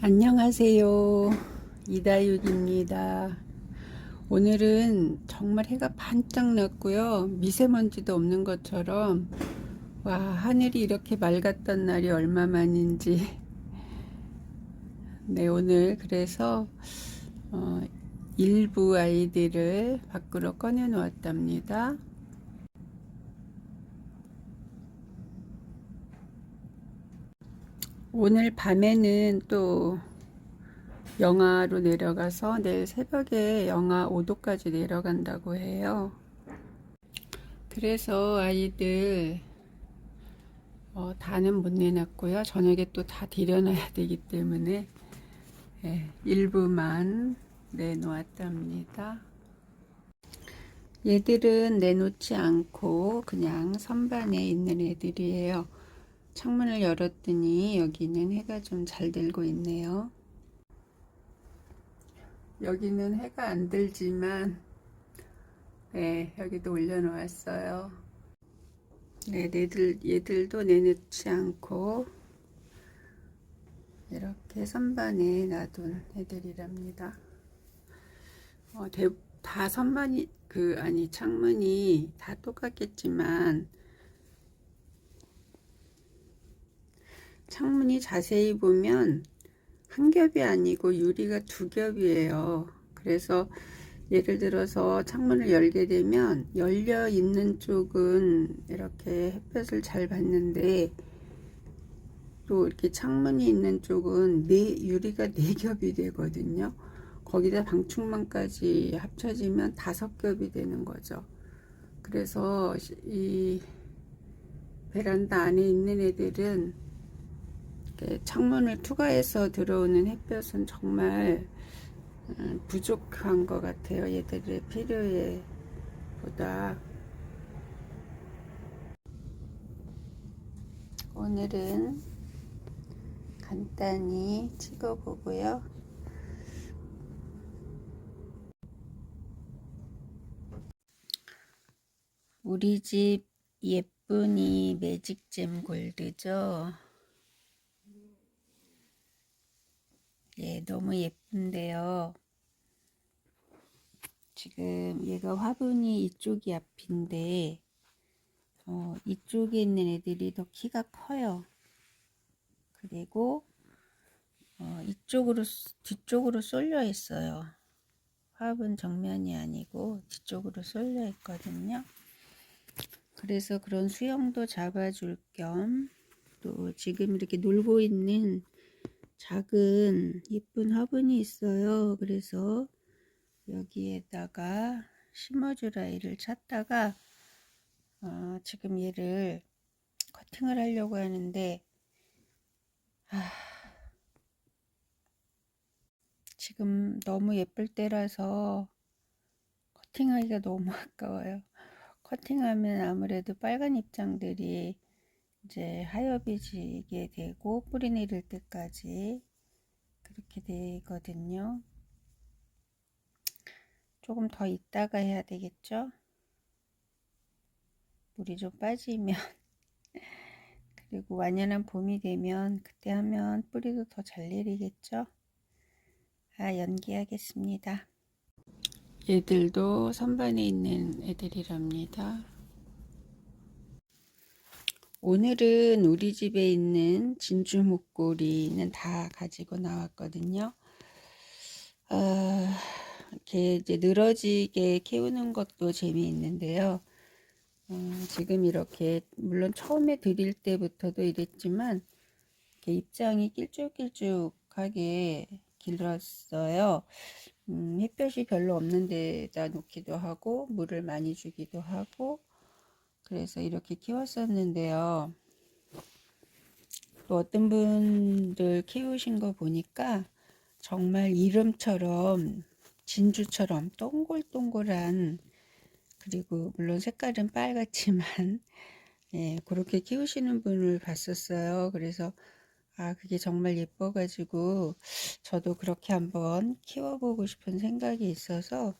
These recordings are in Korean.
안녕하세요. 이다육입니다. 오늘은 정말 해가 반짝 났고요. 미세먼지도 없는 것처럼 와 하늘이 이렇게 맑았던 날이 얼마만인지 네 오늘 그래서 어, 일부 아이들을 밖으로 꺼내 놓았답니다. 오늘 밤에는 또 영하로 내려가서 내일 새벽에 영하 5도까지 내려간다고 해요. 그래서 아이들 어, 다는 못 내놨고요. 저녁에 또 다 들여놔야 되기 때문에 예, 일부만 내놓았답니다. 얘들은 내놓지 않고 그냥 선반에 있는 애들이에요. 창문을 열었더니 여기는 해가 좀 잘 들고 있네요. 여기는 해가 안 들지만 네, 여기도 올려놓았어요. 네, 얘들, 얘들도 내놓지 않고 이렇게 선반에 놔둔 애들이랍니다. 어, 대, 다 선반이 그 아니 창문이 다 똑같겠지만 창문이 자세히 보면 한 겹이 아니고 유리가 두 겹이에요. 그래서 예를 들어서 창문을 열게 되면 열려 있는 쪽은 이렇게 햇볕을 잘 받는데 또 이렇게 창문이 있는 쪽은 네 유리가 네 겹이 되거든요. 거기다 방충망까지 합쳐지면 다섯 겹이 되는 거죠. 그래서 이 베란다 안에 있는 애들은 창문을 투과해서 들어오는 햇볕은 정말 음, 부족한 것 같아요. 얘들의 필요에 보다. 오늘은 간단히 찍어보고요. 우리 집 예쁜이 매직잼 골드죠. 예, 너무 예쁜데요. 지금 얘가 화분이 이쪽이 앞인데, 어, 이쪽에 있는 애들이 더 키가 커요. 그리고, 어, 이쪽으로, 뒤쪽으로 쏠려 있어요. 화분 정면이 아니고 뒤쪽으로 쏠려 있거든요. 그래서 그런 수영도 잡아줄 겸, 또 지금 이렇게 놀고 있는 작은 예쁜 화분이 있어요. 그래서 여기에다가 심어줄 아이를 찾다가 어, 지금 얘를 커팅을 하려고 하는데 아, 지금 너무 예쁠 때라서 커팅하기가 너무 아까워요. 커팅하면 아무래도 빨간 입장들이 이제 하엽이 지게 되고 뿌리 내릴 때까지 그렇게 되거든요. 조금 더 있다가 해야 되겠죠? 물이 좀 빠지면 그리고 완연한 봄이 되면 그때 하면 뿌리도 더 잘 내리겠죠? 아 연기하겠습니다. 얘들도 선반에 있는 애들이랍니다. 오늘은 우리 집에 있는 진주 목걸이는 다 가지고 나왔거든요. 어, 이렇게 이제 늘어지게 키우는 것도 재미있는데요. 어, 지금 이렇게 물론 처음에 드릴 때부터도 이랬지만 이렇게 입장이 길쭉길쭉하게 길었어요. 음, 햇볕이 별로 없는 데다 놓기도 하고 물을 많이 주기도 하고 그래서 이렇게 키웠었는데요. 또 어떤 분들 키우신 거 보니까 정말 이름처럼 진주처럼 동글동글한 그리고 물론 색깔은 빨갛지만 예, 그렇게 키우시는 분을 봤었어요. 그래서 아 그게 정말 예뻐가지고 저도 그렇게 한번 키워보고 싶은 생각이 있어서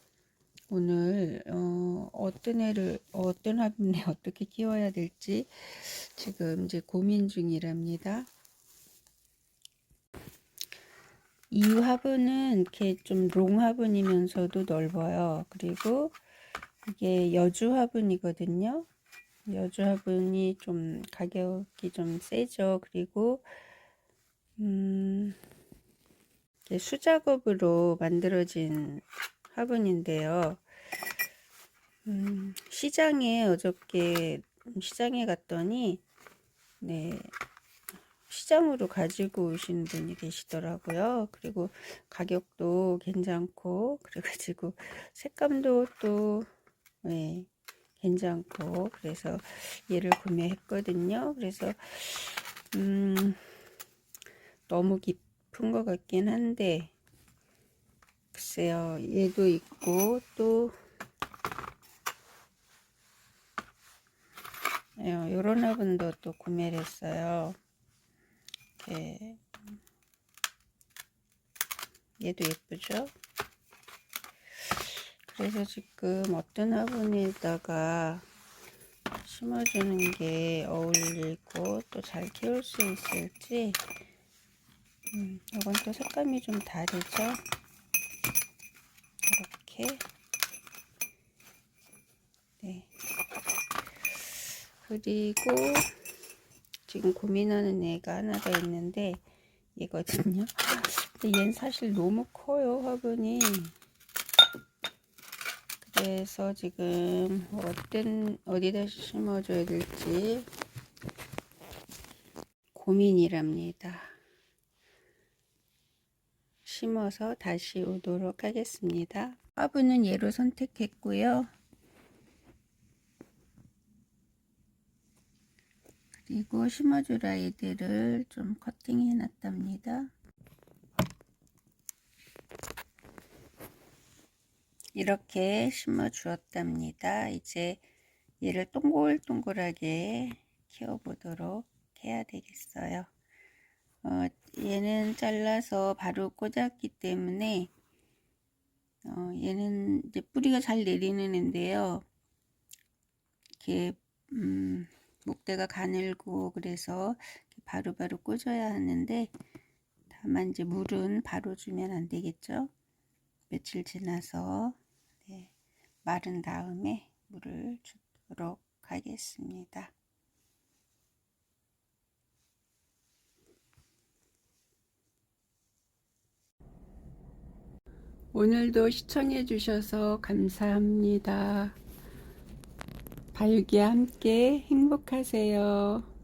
오늘 어, 어떤 애를 어떤 화분에 어떻게 키워야 될지 지금 이제 고민 중이랍니다. 이 화분은 이렇게 좀 롱 화분이면서도 넓어요. 그리고 이게 여주 화분이거든요. 여주 화분이 좀 가격이 좀 세죠. 그리고 음, 수작업으로 만들어진 화분인데요. 음, 시장에 어저께 시장에 갔더니 네 시장으로 가지고 오신 분이 계시더라고요. 그리고 가격도 괜찮고 그래가지고 색감도 또 네, 괜찮고 그래서 얘를 구매했거든요. 그래서 음, 너무 깊은 것 같긴 한데 글쎄요 얘도 있고 또 이런 화분도 또 구매를 했어요. 이렇게 얘도 예쁘죠? 그래서 지금 어떤 화분에다가 심어주는 게 어울리고 또 잘 키울 수 있을지 음, 이건 또 색감이 좀 다르죠? 이렇게 네. 그리고 지금 고민하는 애가 하나 더 있는데 얘거든요. 근데 얘는 사실 너무 커요 화분이. 그래서 지금 어떤 어디다 심어줘야 될지 고민이랍니다. 심어서 다시 오도록 하겠습니다. 화분은 얘로 선택했고요. 그리고 심어줄 아이들을 좀 커팅해 놨답니다. 이렇게 심어 주었답니다. 이제 얘를 동글동글하게 키워 보도록 해야 되겠어요. 어, 얘는 잘라서 바로 꽂았기 때문에 어, 얘는 이제 뿌리가 잘 내리는 앤데요. 이렇게 음, 목대가 가늘고 그래서 바로바로 바로 꽂아야 하는데 다만 이제 물은 바로 주면 안 되겠죠. 며칠 지나서 네, 마른 다음에 물을 주도록 하겠습니다. 오늘도 시청해 주셔서 감사합니다. 발기 함께 행복하세요.